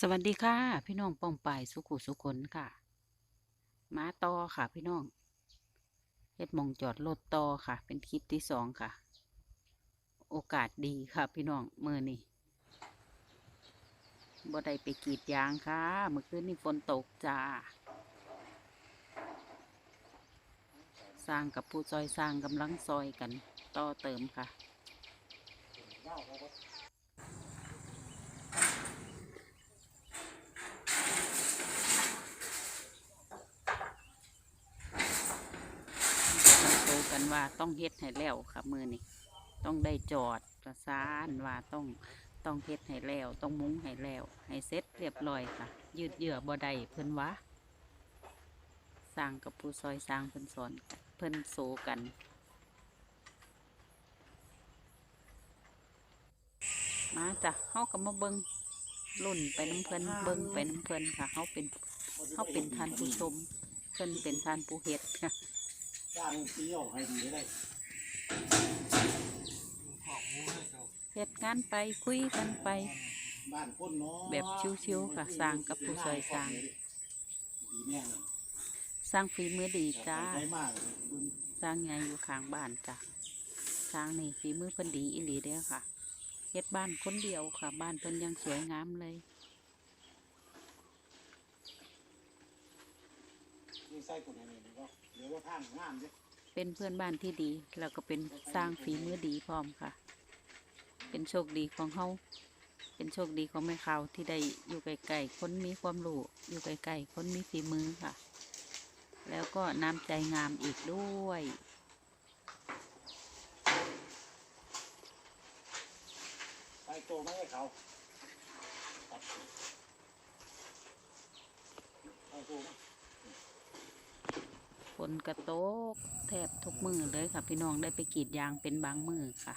สวัสดีค่ะ พี่น้องป้องปายสุขุสุขนค่ะ มาต่อค่ะ พี่น้องเฮ็ดมองจอดรถต่อค่ะ เป็นคลิปที่สองค่ะ โอกาสดีค่ะ พี่น้องมือนี่บ่ได้ไปกรีดยางค่ะ เมื่อคืนนี้ฝนตกจ้าสร้างกับผู้ซอยสร้างกำลังซอยกันต่อเติมค่ะ ต้องโตกัน ว่าต้องเฮ็ดให้แล้วค่ะมือนี่ต้องได้จอดประสานว่าต้องต้องเฮ็ดให้แล้ว ต้องมุ้งให้แล้ว ให้เสร็จเรียบร้อยค่ะ ยืดเหยื่อบ่ได้เพิ่นวะสร้างกับผู้ซอยสร้างเพิ่นสอนกันเพิ่นโซกันมาจ้ะเฮาก็มาเบิ่งรุ่นไปน้ำเพิ่นเบิ่งไปน้ำเพิ่นค่ะเฮาเป็นเฮาเป็นท่านผู้ชมเพิ่นเป็นท่านผู้เฮ็ดค่ะ จ้างเที่ยวให้ดีได้เฮ็ดงานไปคุยกันไป บ้านคนน้อยแบบชิวๆค่ะสร้างกับผู้ซอยสร้างดีแน่สร้างฝีมือดีจ้าใจมากบุญสร้างไงอยู่ข้างบ้านจ้ะสร้างนี่ฝีมือเพิ่นดีอีหลีเด้อค่ะเฮ็ดบ้านคนเดียวค่ะ บ้านเพิ่นยังสวยงามเลย นี่ใส่ตัวนี้นี่ก็เดี๋ยวว่าทางงามเด้เป็นเพื่อนบ้านที่ดี แล้วก็เป็นสร้างฝีมือดีพร้อมค่ะ เป็นโชคดีของเฮาเป็นโชคดีของแม่ขาวที่ได้อยู่ใกล้ๆคนมีความรู้อยู่ใกล้ๆคนมีฝีมือค่ะ แล้วก็น้ำใจงามอีกด้วย ใส่โตไม่ให้เขาตัดใส่โตมา ฝนกระโตกแทบทุกมือเลยค่ะ พี่น้องได้ไปกรีดยางเป็นบางมือค่ะ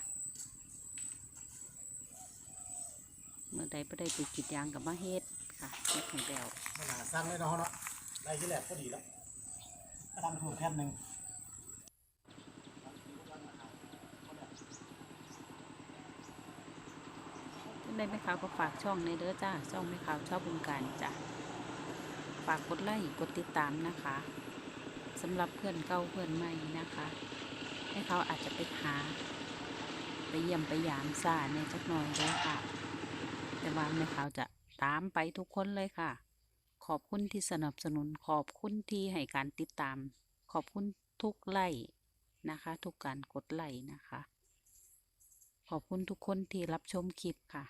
เมื่อใดไม่ได้ไปกรีดยางกับมาเฮ็ดค่ะเฮ็ดให้แล้วไม่น่าสั่งเลยเนาะเนาะได้ที่แรกก็ดีแล้วทำถูกแค่หนึ่งท่านใดไม่ข่าวก็ฝากช่องในเด้อจ้าช่องไม่ข่าวชอบบุญการจ้ะฝากกดไลค์กดติดตามนะคะ สำหรับเพื่อนเก่าเพื่อนใหม่นะคะ ให้เขาอาจจะไปหา ไปเยี่ยมไปยามซาในจักหน่อยเลยค่ะ แต่ว่าแม่ขาจะตามไปทุกคนเลยค่ะ ขอบคุณที่สนับสนุนขอบคุณที่ให้การติดตาม ขอบคุณทุกไลค์นะคะ ทุกการกดไลค์นะคะ ขอบคุณทุกคนที่รับชมคลิปค่ะ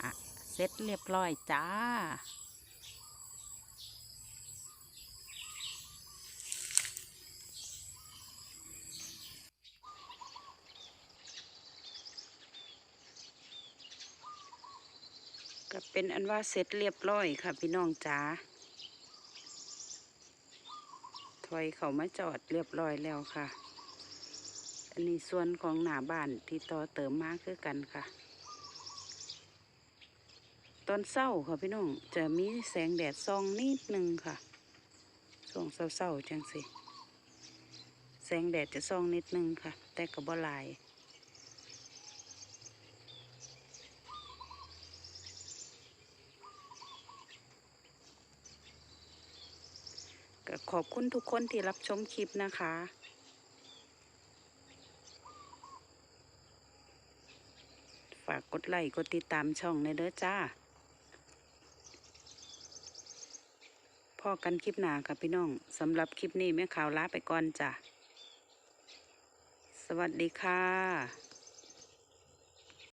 อะเสร็จเรียบร้อยจ้า ก็เป็นอันว่าเสร็จเรียบร้อยค่ะ พี่น้องจ๋าถอยเขามาจอดเรียบร้อยแล้วค่ะ อันนี้ส่วนของหน้าบ้านที่ต่อเติมมาคือกันค่ะ ตอนเศร้าค่ะพี่น้องจะมีแสงแดดส่องนิดนึงค่ะส่องเศร้าๆจังสิ แสงแดดจะส่องนิดนึงค่ะ แต่ก็บ่หลาย ขอบคุณทุกคนที่รับชมคลิปนะคะฝากกดไลค์กดติดตามช่องในเด้อจ้าพอกันคลิปหน้าค่ะพี่น้องสำหรับคลิปนี้แม่ข่าวลาไปก่อนจ้ะ สวัสดีค่ะ